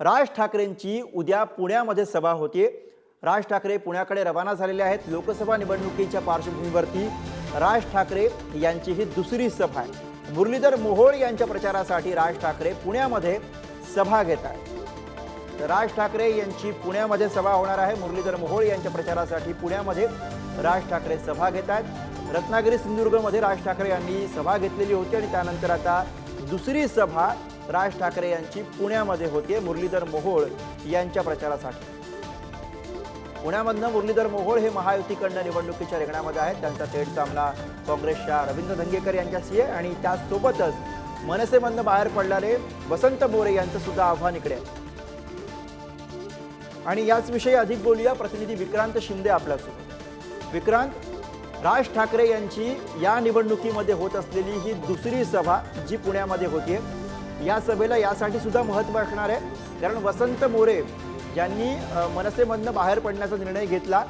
राज ठाकरेंची उद्या पुण्यामध्ये सभा होते. राज ठाकरे पुण्याकडे रवाना झालेले आहेत. लोकसभा निवडणुकीच्या पार्श्वभूमीवरती राज ठाकरे यांची ही दुसरी सभा आहे. मुरलीधर मोहोळ यांच्या प्रचारासाठी राज ठाकरे पुण्यामध्ये सभा घेत आहेत. राज ठाकरे यांची पुण्यामध्ये सभा होणार आहे. मुरलीधर मोहोळ यांच्या प्रचारासाठी पुण्यामध्ये राज ठाकरे सभा घेत आहेत. रत्नागिरी सिंधुदुर्गमध्ये राज ठाकरे यांनी सभा घेतलेली होती आणि त्यानंतर आता दुसरी सभा राज ठाकरे यांची पुण्यामध्ये होते मुरलीधर मोहोळ यांच्या प्रचारासाठी. पुण्यामधनं मुरलीधर मोहोळ हे महायुतीकडनं निवडणुकीच्या रिंगणामध्ये आहेत. त्यांचा थेट सामना काँग्रेसच्या रवींद्र धंगेकर यांच्याशी आहे आणि त्याचसोबतच मनसेमधनं बाहेर पडणारे वसंत बोरे यांचं सुद्धा आव्हान इकडे आहे. आणि याचविषयी अधिक बोलूया. प्रतिनिधी विक्रांत शिंदे आपल्यासोबत. विक्रांत राज ठाकरे यांची या निवडणुकीमध्ये होत असलेली ही दुसरी सभा जी पुण्यामध्ये होतीये या सभेला यासाठी सुद्धा महत्त्व असणार आहे. कारण वसंत मोरे ज्यांनी मनसेमधनं बाहेर पडण्याचा निर्णय घेतला.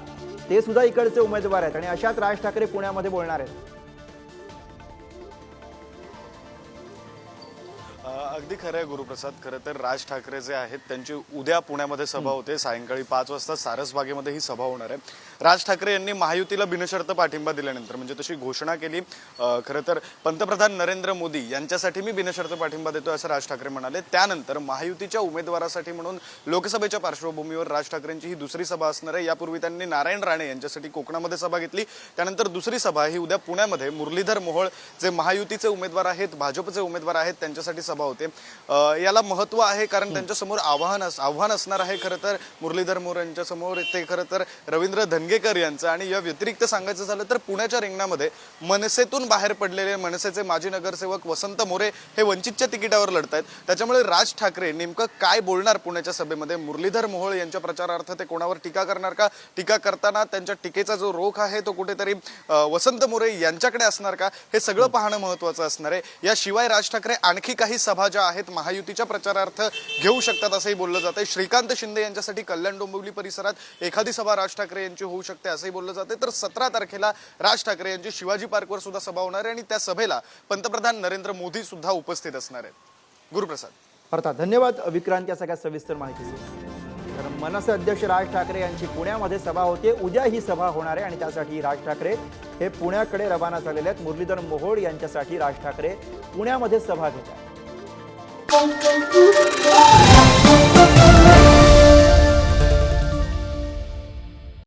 ते सुद्धा इकडचे उमेदवार आहेत आणि अशात राज ठाकरे पुण्यामध्ये बोलणार आहेत. अगदी खरं आहे गुरुप्रसाद. खरं तर राज ठाकरे जे आहेत त्यांची उद्या पुण्यामध्ये सभा होते. सायंकाळी पाच वाजता सारसबागेमध्ये ही सभा होणार आहे. राज ठाकरे यांनी महायुतीला बिनशर्त पाठिंबा दिल्यानंतर म्हणजे तशी घोषणा केली. खरं तर पंतप्रधान नरेंद्र मोदी यांच्यासाठी मी बिनशर्त पाठिंबा देतो असं राज ठाकरे म्हणाले. त्यानंतर महायुतीच्या उमेदवारासाठी म्हणून लोकसभेच्या पार्श्वभूमीवर राज ठाकरेंची ही दुसरी सभा असणार आहे. यापूर्वी त्यांनी नारायण राणे यांच्यासाठी कोकणामध्ये सभा घेतली. त्यानंतर दुसरी सभा ही उद्या पुण्यामध्ये मुरलीधर मोहोळ जे महायुतीचे उमेदवार आहेत भाजपचे उमेदवार आहेत त्यांच्यासाठी सभा होते. अ, याला महत्त्व आहे कारण त्यांच्यासमोर आव्हान अस- आव्हान असणार आहे खरं तर. मुरलीधर मोहोळ यांच्यासमोर ते खरं तर रवींद्र धनगेकर यांचं आणि या व्यतिरिक्त सांगायचं झालं तर पुण्याच्या रिंगणामध्ये मनसेतून बाहेर पडलेले मनसेचे माजी नगरसेवक वसंत मोरे हे वंचितच्या तिकिटावर लढत आहेत त्याच्यामुळे राज ठाकरे नेमकं काय बोलणार पुण्याच्या सभेमध्ये? मुरलीधर मोहोळ यांच्या प्रचारार्थ ते कोणावर टीका करणार का? टीका करताना त्यांच्या टीकेचा जो रोख आहे तो कुठेतरी वसंत मोरे यांच्याकडे असणार का? हे सगळं पाहणं महत्वाचं असणार आहे. याशिवाय राज ठाकरे आणखी काही सभा ज्या आहेत महायुतीच्या प्रचारार्थ घेऊ शकतात असंही बोललं जात आहे श्रीकांत शिंदे यांच्यासाठी कल्याण डोंबिवली परिसरात एखादी सभा राज ठाकरे यांची होऊ शकते असंही बोललं जाते तर सतरा तारखेला राज ठाकरे यांची शिवाजी पार्कवर सुद्धा सभा होणार आहे आणि त्या सभेला पंतप्रधान नरेंद्र मोदी सुद्धा उपस्थित असणार आहेत. गुरुप्रसाद. अर्थात धन्यवाद विक्रांत या सगळ्या सविस्तर माहितीसाठी. तर मनसे अध्यक्ष राज ठाकरे यांची पुण्यामध्ये सभा होते. उद्या ही सभा होणार आहे आणि त्यासाठी राज ठाकरे हे पुण्याकडे रवाना झालेले आहेत. मुरलीधर मोहोळ यांच्यासाठी राज ठाकरे पुण्यामध्ये सभा घेत आहेत Oh, oh, oh.